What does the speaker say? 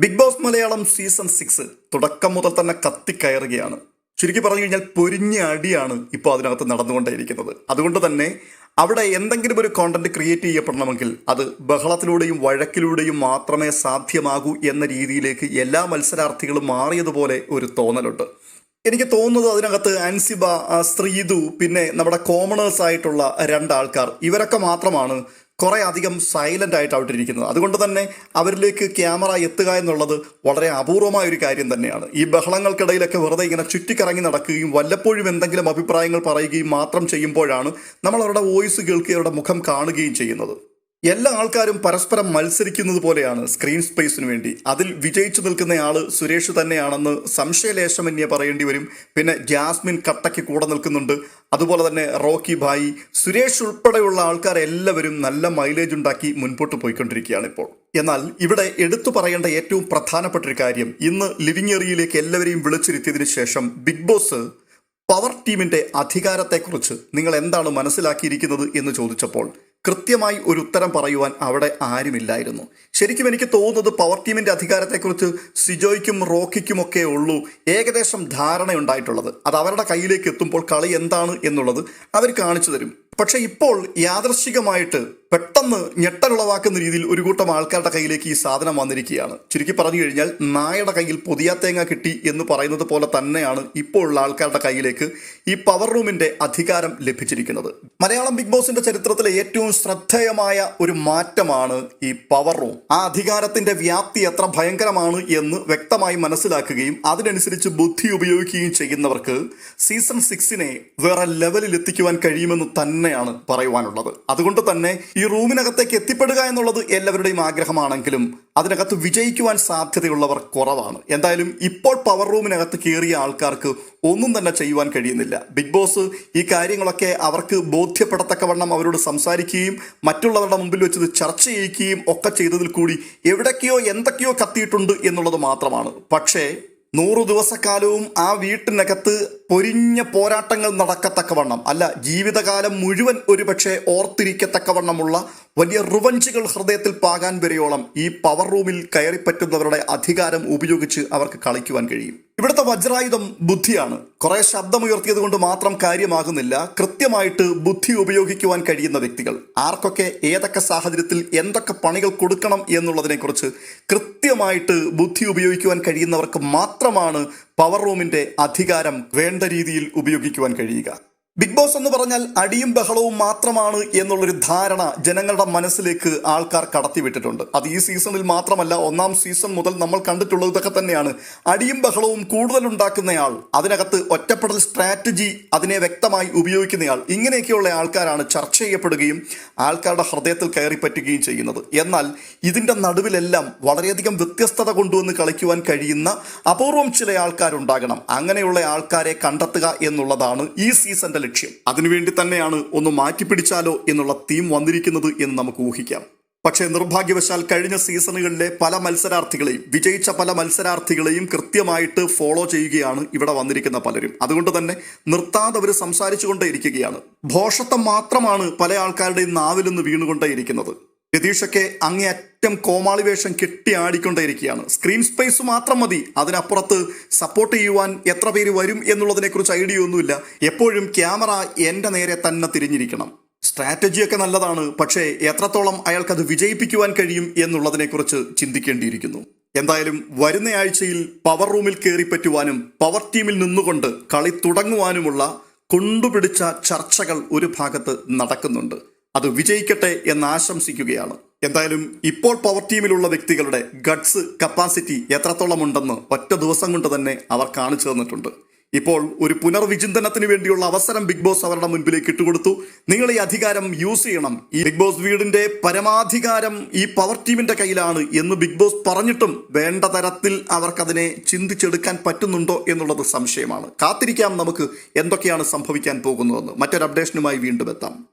Bigg Boss Malayalam season six തുടക്കം മുതൽ തന്നെ കത്തിക്കയറുകയാണ്. ചുരുക്കി പറഞ്ഞു കഴിഞ്ഞാൽ പൊരിഞ്ഞ അടിയാണ് ഇപ്പോൾ അതിനകത്ത് നടന്നുകൊണ്ടേയിരിക്കുന്നത്. അതുകൊണ്ട് തന്നെ അവിടെ എന്തെങ്കിലും ഒരു കോണ്ടന്റ് ക്രിയേറ്റ് ചെയ്യപ്പെടണമെങ്കിൽ അത് ബഹളത്തിലൂടെയും വഴക്കിലൂടെയും മാത്രമേ സാധ്യമാകൂ എന്ന രീതിയിലേക്ക് എല്ലാ മത്സരാർത്ഥികളും മാറിയതുപോലെ ഒരു തോന്നലുണ്ട്. എനിക്ക് തോന്നുന്നത് അതിനകത്ത് അൻസിബ ശ്രീതു പിന്നെ നമ്മുടെ കോമണേഴ്സ് ആയിട്ടുള്ള രണ്ടാൾക്കാർ ഇവരൊക്കെ മാത്രമാണ് കുറെ അധികം സൈലന്റ് ആയിട്ട് അവിടെ ഇരിക്കുന്നത് അതുകൊണ്ട് തന്നെ അവരിലേക്ക് ക്യാമറ എത്തുക എന്നുള്ളത് വളരെ അപൂർവമായ ഒരു കാര്യം തന്നെയാണ്. ഈ ബഹളങ്ങൾക്കിടയിലൊക്കെ വെറുതെ ഇങ്ങനെ ചുറ്റിക്കറങ്ങി നടക്കുകയും വല്ലപ്പോഴും എന്തെങ്കിലും അഭിപ്രായങ്ങൾ പറയുകയും മാത്രം ചെയ്യുമ്പോഴാണ് നമ്മൾ അവരുടെ വോയിസ് കേൾക്കുകയും അവരുടെ മുഖം കാണുകയും ചെയ്യുന്നത്. എല്ലാ ആൾക്കാരും പരസ്പരം മത്സരിക്കുന്നത് പോലെയാണ് സ്ക്രീൻ സ്പേസിന് വേണ്ടി. അതിൽ വിജയിച്ചു നിൽക്കുന്ന ആൾ സുരേഷ് തന്നെയാണെന്ന് സംശയലേശമന്യേ പറയേണ്ടി വരും. പിന്നെ ജാസ്മിൻ കട്ടയ്ക്ക് കൂടെ നിൽക്കുന്നുണ്ട്. അതുപോലെ തന്നെ റോക്കി ഭായി സുരേഷ് ഉൾപ്പെടെയുള്ള ആൾക്കാർ എല്ലാവരും നല്ല മൈലേജ് ഉണ്ടാക്കി മുൻപോട്ട് പോയിക്കൊണ്ടിരിക്കുകയാണ് ഇപ്പോൾ. എന്നാൽ ഇവിടെ എടുത്തു പറയേണ്ട ഏറ്റവും പ്രധാനപ്പെട്ട ഒരു കാര്യം ഇന്ന് ലിവിംഗ് ഏരിയയിലേക്ക് എല്ലാവരെയും വിളിച്ചിരുത്തിയതിനു ശേഷം ബിഗ് ബോസ് പവർ ടീമിന്റെ അധികാരത്തെക്കുറിച്ച് നിങ്ങൾ എന്താണ് മനസ്സിലാക്കിയിരിക്കുന്നത് എന്ന് ചോദിച്ചപ്പോൾ കൃത്യമായി ഒരു ഉത്തരം പറയുവാൻ അവിടെ ആരുമില്ലായിരുന്നു. ശരിക്കും എനിക്ക് തോന്നുന്നത് പവർ ടീമിന്റെ അധികാരത്തെക്കുറിച്ച് സിജോയ്ക്കും റോക്കിക്കുമൊക്കെ ഉള്ളൂ ഏകദേശം ധാരണയുണ്ടായിട്ടുള്ളത്. അത് അവരുടെ കയ്യിലേക്ക് എത്തുമ്പോൾ കളി എന്താണ് എന്നുള്ളത് അവർ കാണിച്ചു തരും. പക്ഷേ ഇപ്പോൾ യാദൃശികമായിട്ട് പെട്ടെന്ന് ഞെട്ടലുളവാക്കുന്ന രീതിയിൽ ഒരു കൂട്ടം ആൾക്കാരുടെ കയ്യിലേക്ക് ഈ സാധനം വന്നിരിക്കുകയാണ്. ചുരുക്കി പറഞ്ഞു കഴിഞ്ഞാൽ നായയുടെ കയ്യിൽ പുതിയ തേങ്ങ കിട്ടി എന്ന് പറയുന്നത് പോലെ തന്നെയാണ് ഇപ്പോൾ ഉള്ള ആൾക്കാരുടെ കയ്യിലേക്ക് ഈ പവർ റൂമിന്റെ അധികാരം ലഭിച്ചിരിക്കുന്നത്. മലയാളം ബിഗ് ബോസിന്റെ ചരിത്രത്തിലെ ഏറ്റവും ശ്രദ്ധേയമായ ഒരു മാറ്റമാണ് ഈ പവർ റൂം ആ അധികാരത്തിന്റെ വ്യാപ്തി എത്ര ഭയങ്കരമാണ് എന്ന് വ്യക്തമായി മനസ്സിലാക്കുകയും അതിനനുസരിച്ച് ബുദ്ധി ഉപയോഗിക്കുകയും ചെയ്യുന്നവർക്ക് സീസൺ സിക്സിനെ വേറെ ലെവലിൽ എത്തിക്കുവാൻ കഴിയുമെന്ന് തന്നെയാണ് പറയുവാനുള്ളത്. അതുകൊണ്ട് തന്നെ ഈ റൂമിനകത്തേക്ക് എത്തിപ്പെടുക എന്നുള്ളത് എല്ലാവരുടെയും ആഗ്രഹമാണെങ്കിലും അതിനകത്ത് വിജയിക്കുവാൻ സാധ്യതയുള്ളവർ കുറവാണ്. എന്തായാലും ഇപ്പോൾ പവർ റൂമിനകത്ത് കയറിയ ആൾക്കാർക്ക് ഒന്നും തന്നെ ചെയ്യുവാൻ കഴിയുന്നില്ല. ബിഗ് ബോസ് ഈ കാര്യങ്ങളൊക്കെ അവർക്ക് ബോധ്യപ്പെടത്തക്കവണ്ണം അവരോട് സംസാരിക്കുകയും മറ്റുള്ളവരുടെ മുമ്പിൽ വെച്ചത് ചർച്ച ചെയ്യിക്കുകയും ഒക്കെ ചെയ്തതിൽ കൂടി എവിടൊക്കെയോ എന്തൊക്കെയോ കത്തിയിട്ടുണ്ട് എന്നുള്ളത് മാത്രമാണ്. പക്ഷേ നൂറു ദിവസക്കാലവും ആ വീട്ടിനകത്ത് പൊരിഞ്ഞ പോരാട്ടങ്ങൾ നടക്കത്തക്കവണ്ണം. അല്ല ജീവിതകാലം മുഴുവൻ ഒരുപക്ഷെ ഓർത്തിരിക്കത്തക്കവണ്ണമുള്ള വലിയ റിവഞ്ചുകൾ ഹൃദയത്തിൽ പാകാൻ വരെയോളം ഈ പവർ റൂമിൽ കയറിപ്പറ്റുന്നവരുടെ അധികാരം ഉപയോഗിച്ച് അവർക്ക് കളിക്കുവാൻ കഴിയും. ഇവിടുത്തെ വജ്രായുധം ബുദ്ധിയാണ്. കുറെ ശബ്ദമുയർത്തിയത് കൊണ്ട് മാത്രം കാര്യമാകുന്നില്ല. കൃത്യമായിട്ട് ബുദ്ധി ഉപയോഗിക്കുവാൻ കഴിയുന്ന വ്യക്തികൾ. ആർക്കൊക്കെ ഏതൊക്കെ സാഹചര്യത്തിൽ എന്തൊക്കെ പണികൾ കൊടുക്കണം എന്നുള്ളതിനെക്കുറിച്ച് കൃത്യമായിട്ട് ബുദ്ധി ഉപയോഗിക്കുവാൻ കഴിയുന്നവർക്ക് മാത്രമാണ് പവർ റൂമിന്റെ അധികാരം വേണ്ട രീതിയിൽ ഉപയോഗിക്കുവാൻ കഴിയുക. ബിഗ് ബോസ് എന്ന് പറഞ്ഞാൽ അടിയും ബഹളവും മാത്രമാണ് എന്നുള്ളൊരു ധാരണ ജനങ്ങളുടെ മനസ്സിലേക്ക് ആൾക്കാർ കടത്തിവിട്ടിട്ടുണ്ട്. അത് ഈ സീസണിൽ മാത്രമല്ല ഒന്നാം സീസൺ മുതൽ നമ്മൾ കണ്ടിട്ടുള്ളതൊക്കെ തന്നെയാണ്. അടിയും ബഹളവും കൂടുതൽ ഉണ്ടാക്കുന്നയാൾ അതിനകത്ത് ഒറ്റപ്പെടൽ സ്ട്രാറ്റജി അതിനെ വ്യക്തമായി ഉപയോഗിക്കുന്നയാൾ ഇങ്ങനെയൊക്കെയുള്ള ആൾക്കാരാണ് ചർച്ച ചെയ്യപ്പെടുകയും ആൾക്കാരുടെ ഹൃദയത്തിൽ കയറി പറ്റുകയും ചെയ്യുന്നത്. എന്നാൽ ഇതിന്റെ നടുവിലെല്ലാം വളരെയധികം വ്യത്യസ്തത കൊണ്ടുവന്ന് കളിക്കുവാൻ കഴിയുന്ന അപൂർവം ചില ആൾക്കാരുണ്ടാകണം. അങ്ങനെയുള്ള ആൾക്കാരെ കണ്ടെത്തുക എന്നുള്ളതാണ് ഈ സീസന്റെ ലക്ഷ്യം അതിനുവേണ്ടി തന്നെയാണ് ഒന്ന് മാറ്റിപ്പിടിച്ചാലോ എന്നുള്ള തീം വന്നിരിക്കുന്നത് എന്ന് നമുക്ക് ഊഹിക്കാം. പക്ഷേ നിർഭാഗ്യവശാൽ കഴിഞ്ഞ സീസണുകളിലെ പല മത്സരാർത്ഥികളെയും വിജയിച്ച പല മത്സരാർത്ഥികളെയും കൃത്യമായിട്ട് ഫോളോ ചെയ്യുകയാണ് ഇവിടെ വന്നിരിക്കുന്ന പലരും. അതുകൊണ്ട് തന്നെ നിർത്താതെ അവർ സംസാരിച്ചുകൊണ്ടേയിരിക്കുകയാണ്. ഭോഷത്വം മാത്രമാണ് പല ആൾക്കാരുടെയും നാവിൽ നിന്ന് വീണുകൊണ്ടേയിരിക്കുന്നത്. രതീഷൊക്കെ അങ്ങേയറ്റം കോമാളി വേഷം കെട്ടി ആടിക്കൊണ്ടേയിരിക്കുകയാണ്. സ്ക്രീൻ സ്പേസ് മാത്രം മതി. അതിനപ്പുറത്ത് സപ്പോർട്ട് ചെയ്യുവാൻ എത്ര പേര് വരും എന്നുള്ളതിനെക്കുറിച്ച് ഐഡിയ ഒന്നുമില്ല. എപ്പോഴും ക്യാമറ എന്റെ നേരെ തന്നെ തിരിഞ്ഞിരിക്കണം. സ്ട്രാറ്റജിയൊക്കെ നല്ലതാണ്. പക്ഷേ എത്രത്തോളം അയാൾക്കത് വിജയിപ്പിക്കുവാൻ കഴിയും എന്നുള്ളതിനെക്കുറിച്ച് ചിന്തിക്കേണ്ടിയിരിക്കുന്നു. എന്തായാലും വരുന്ന ആഴ്ചയിൽ പവർ റൂമിൽ കയറിപ്പറ്റുവാനും പവർ ടീമിൽ നിന്നുകൊണ്ട് കളി തുടങ്ങുവാനുമുള്ള കൊണ്ടുപിടിച്ച ചർച്ചകൾ ഒരു ഭാഗത്ത് നടക്കുന്നുണ്ട്. അത് വിജയിക്കട്ടെ എന്ന് ആശംസിക്കുകയാണ്. എന്തായാലും ഇപ്പോൾ പവർ ടീമിലുള്ള വ്യക്തികളുടെ ഗഡ്സ് കപ്പാസിറ്റി എത്രത്തോളം ഉണ്ടെന്ന് ഒറ്റ ദിവസം കൊണ്ട് തന്നെ അവർ കാണിച്ചു തന്നിട്ടുണ്ട്. ഇപ്പോൾ ഒരു പുനർവിചിന്തനത്തിന് വേണ്ടിയുള്ള അവസരം ബിഗ് ബോസ് അവരുടെ മുൻപിലേക്ക് ഇട്ടുകൊടുത്തു. നിങ്ങൾ ഈ അധികാരം യൂസ് ചെയ്യണം. ഈ ബിഗ് ബോസ് വീടിന്റെ പരമാധികാരം ഈ പവർ ടീമിന്റെ കയ്യിലാണ് എന്ന് ബിഗ് ബോസ് പറഞ്ഞിട്ടും വേണ്ട തരത്തിൽ അവർക്കതിനെ ചിന്തിച്ചെടുക്കാൻ പറ്റുന്നുണ്ടോ എന്നുള്ളത് സംശയമാണ്. കാത്തിരിക്കാം നമുക്ക് എന്തൊക്കെയാണ് സംഭവിക്കാൻ പോകുന്നതെന്ന്. മറ്റൊരു അപ്ഡേഷനുമായി വീണ്ടും എത്താം.